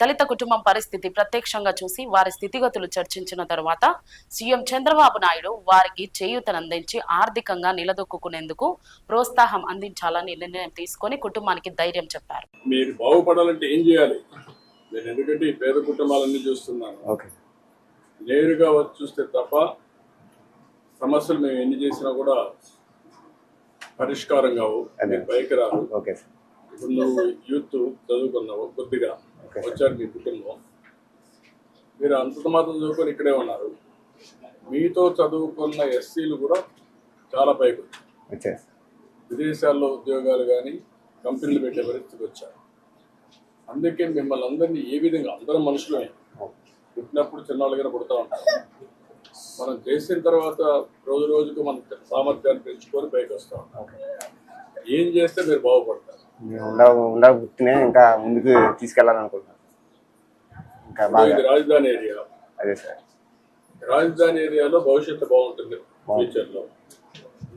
దళిత కుటుంబం పరిస్థితి ప్రత్యక్షంగా చూసి వారి స్థితిగతులు చర్చించిన తరువాత సీఎం చంద్రబాబు నాయుడు వారికి చేయూతనందించి ఆర్థికంగా నిలదొక్కునేందుకు ప్రోత్సాహం అందించాలని నిర్ణయం తీసుకొని కుటుంబానికి ధైర్యం చెప్పారు. మీరు బాగుపడాలంటే ఏం చేయాలి? నేను ఎందుకంటే ఈ పేద కుటుంబాలన్నీ చూస్తున్నాను. ఓకే. నేరుగా వచ్చి చూస్తే తప్ప సమస్యలు మేము ఎన్ని చేసినా కూడా పరిష్కారం కావు. పైకి సార్ ఇప్పుడు నువ్వు యూత్ చదువుకున్నావు కొద్దిగా. వచ్చారు మీ కుటుంబం. మీరు అంత మాత్రం చదువుకొని ఇక్కడే ఉన్నారు. మీతో చదువుకున్న ఎస్సీలు కూడా చాలా పైకి వచ్చారు. విదేశాల్లో ఉద్యోగాలు కానీ కంపెనీలు పెట్టే పరిస్థితికి వచ్చారు. అందుకే మిమ్మల్ని అందరినీ ఏ విధంగా అందరం మనుషులమే. పుట్టినప్పుడు చిన్నవాళ్ళుగానే పుడతా ఉంటారు మనం చేసిన తర్వాత రోజు రోజుకు మన సామర్థ్యాన్ని పెంచుకొని పైకి వస్తాం ఓకే ఏం చేస్తే మీరు బాగుపడతారు? మేము ఉండ ఇంకా ముందుకు తీసుకెళ్ళాలనుకుంటున్నాను ఇంకా బాగా. ఇది రాజధాని ఏరియా. అదే సార్. రాజధాని ఏరియాలో భవిష్యత్తు బాగుంటుంది ఫ్యూచర్లో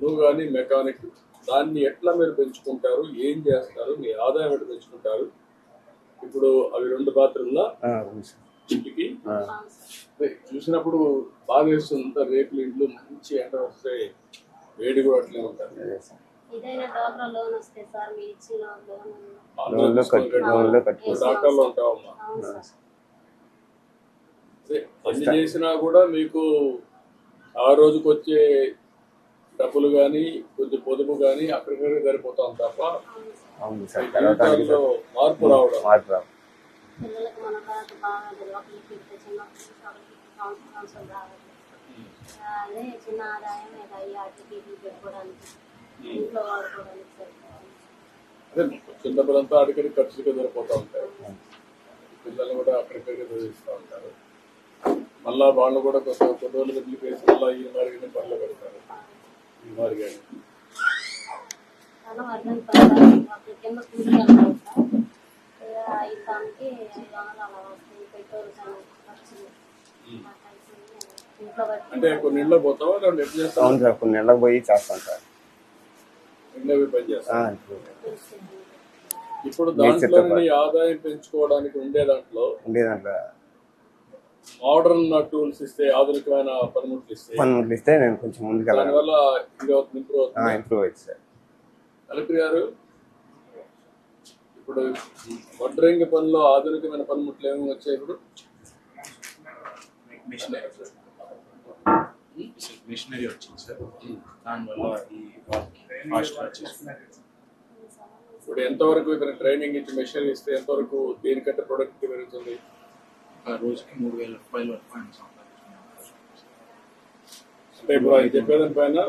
నువ్వు కానీ మెకానిక్ దాన్ని ఎట్లా మీరు పెంచుకుంటారు ఏం చేస్తారు మీ ఆదాయం ఎట్లా పెంచుకుంటారు? ఇప్పుడు అవి రెండు బాత్రూమ్ల ఇంటికి? చూసినప్పుడు బాగా వేస్తుంది. రేకులు ఇండ్లు మంచి ఎండ వస్తే వేడి కూడా అట్లే సార్. ఏదైనా లోన్ వస్తే సార్ ఇచ్చిన లోన్ లోన్లో కట్టు లోన్లో అన్ని చేసినా కూడా మీకు ఆ రోజుకి వచ్చే డబ్బులు కానీ కొంచెం పొదుపు కానీ అక్కడికక్కడ సరిపోతాం తప్ప మార్పు రావడం. మార్పు రావు పిల్లలకు మన కాదు బాగా ఒకరికి ఇస్తే చిన్న ఒకరికి సంవత్సరం సంవత్సరం రావాలి. అదే చిన్న ఆదాయం పెట్టుకోవడానికి. ఇంట్లో వాడుకోవడానికి సరిపోతుంది అదే చిన్న డబ్బులంతా అడిగడి ఖర్చులుగా సరిపోతూ ఉంటాయి. పిల్లలు కూడా అక్కడికక్కడ చదివిస్తూ ఉంటారు. మళ్ళా వాళ్ళు కూడా కొంత కొన్ని రోజులు వదిలిపేసి మళ్ళీ ఈ మారిగానే పనులు పెడతారు. ఈ మారిగానే చాలా వర్గం పడాలి ఒక కింద కూర్చోవాలి సార్ ఇక ఐదు దానికి ఐదు వందలు అలా వస్తుంది పెట్రోల్ కానీ ఖర్చులు. ఆ కలిసి ఇంట్లో బట్టి అంటే కొన్ని ఇళ్ళకి పోతావా? లేదంటే ఎట్లా చేస్తావు? సార్ కొన్ని నెలలకు పోయి చేస్తాం సార్ ఇళ్ళవి పని చేస్తావు ఆ, ఇప్పుడు. దాంట్లో ఆదాయం పెంచుకోవడానికి ఉండే దాంట్లో ఉండే దాంట్లో. మోడర్న్ టూల్స్ ఇస్తే ఆధునికమైన పనిముట్లు ఇస్తే పనులు ఇస్తే నేను కొంచెం ముందుకు దానివల్ల ఇది అవుతుంది ఇంప్రూవ్ అవుతుంది. ఇంప్రూవ్ అయింది సార్. కలెక్టర్ గారు ఇప్పుడు వడ్రంగి పనిలో ఆధునికమైన పనిముట్లు ఏమేమి వచ్చాయి ఇప్పుడు? మిషనరీ వచ్చింది సార్ దానివల్ల ఈ వచ్చేసింది ఇప్పుడు ఎంతవరకు ఇతను ట్రైనింగ్ ఇచ్చి మెషిన్ ఇస్తే ఎంతవరకు దేనికంటే ప్రొడక్ట్ పెరుగుతుంది? రోజుకి మూడు వేల రూపాయల వరకు ఆయన అంటే ఇప్పుడు ఆయన చెప్పేదాని పైన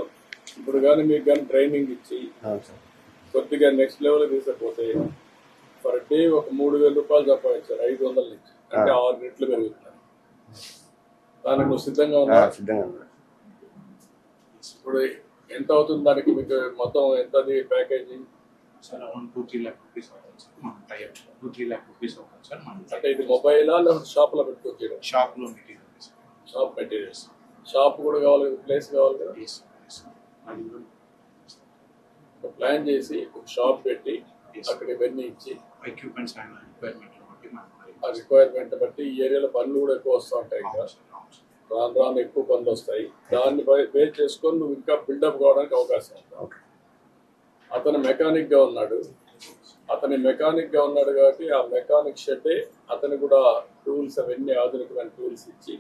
ఇప్పుడు కానీ మీకు కానీ ట్రైనింగ్ ఇచ్చి కొద్దిగా నెక్స్ట్ లెవెల్ తీసుకపోతే పర్ డే ఒక మూడు వేల రూపాయలు సంపాదించారు ఐదు వందల నుంచి. అంటే ఆరు రెట్లు పెరుగుతున్నారు. దానికి సిద్ధంగా ఆ, ఉన్నా సిద్ధంగా ఇప్పుడు ఎంత అవుతుంది దానికి? మీకు మొత్తం ఎంత package sir around two three lakh rupees అవుతుంది సార్ మనం type two three lakh rupees అవుతుంది సార్ మనం అంటే ఇది మొబైలా లేకపోతే షాప్లో పెట్టుకోవచ్చు షాప్లో మెటీరియల్ షాప్ మెటీరియల్స్. షాప్ కూడా కావాలి కదా ప్లేస్ కావాలి కదా? ప్లాన్ చేసి ఒక షాప్ పెట్టి. అక్కడ ఇవన్నీ ఇచ్చి ఎక్విప్మెంట్స్ రిక్వైర్మెంట్ బట్టి ఆ రిక్వైర్మెంట్ బట్టి ఈ ఏరియాలో పనులు కూడా ఎక్కువ వస్తూ ఉంటాయి ఇంకా అవును సార్, అవును సార్. రాను రాను ఎక్కువ పనులు వస్తాయి. దాన్ని బేస్ చేసుకొని నువ్వు ఇంకా బిల్డప్ కావడానికి అవకాశం ఉంది. అతను మెకానిక్గా ఉన్నాడు. అతని మెకానిక్గా ఉన్నాడు కాబట్టి ఆ మెకానిక్ షెడ్డే అతను కూడా టూల్స్ అవన్నీ ఆధునికమైన టూల్స్ ఇచ్చి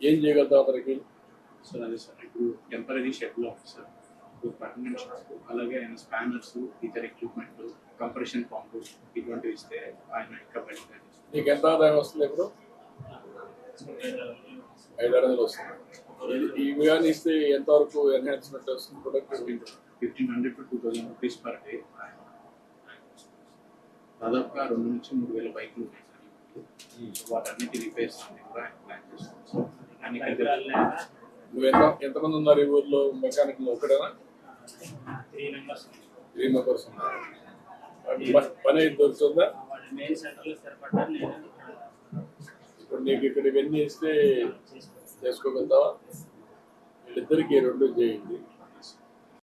ఏం చేయగలుగుతాం అతనికి? సార్ అదే సార్. ఇప్పుడు టెంపరీ షెడ్లో సార్. ఇప్పుడు పర్మనెంట్ షాప్ అలాగే ఆయన స్పానర్స్ ఇతర ఎక్విప్మెంట్ కంప్రెషన్ పంపు ఇటువంటివి ఇస్తే ఆయన ఇంకా బెటర్ నీకు ఎంత ఆదాయం వస్తుంది ఇప్పుడు? ఐదు వందలు వస్తుంది. ఇవి కానీ ఇస్తే ఎంతవరకు ఎన్హాన్స్మెంట్ వస్తుంది product fifteen hundred to two thousand rupees per day దాదాపుగా రెండు నుంచి మూడు వేల బైకులు ఉన్నాయి సార్ సో వాటన్నిటి రిపేర్స్ అన్ని కూడా ఆయన ప్లాన్ చేస్తాం నువ్వు ఎంత ఎంతమంది ఉన్నారు ఈ ఊర్లో? మెకానిక్ ఒకటేనా త్రీ మెంబర్స్. త్రీ మెంబర్స్ ఉన్నారు. ప- పని అయితే దొరుకుతుందా? వాడి మెయిన్ సెంటర్లో స్థిరపడ్డారు నేను ఇప్పుడు నీకు ఇక్కడ ఇవన్నీ ఇస్తే చేసుకోగలుగుతావా వీళ్ళిద్దరికీ రెండు చేయండి.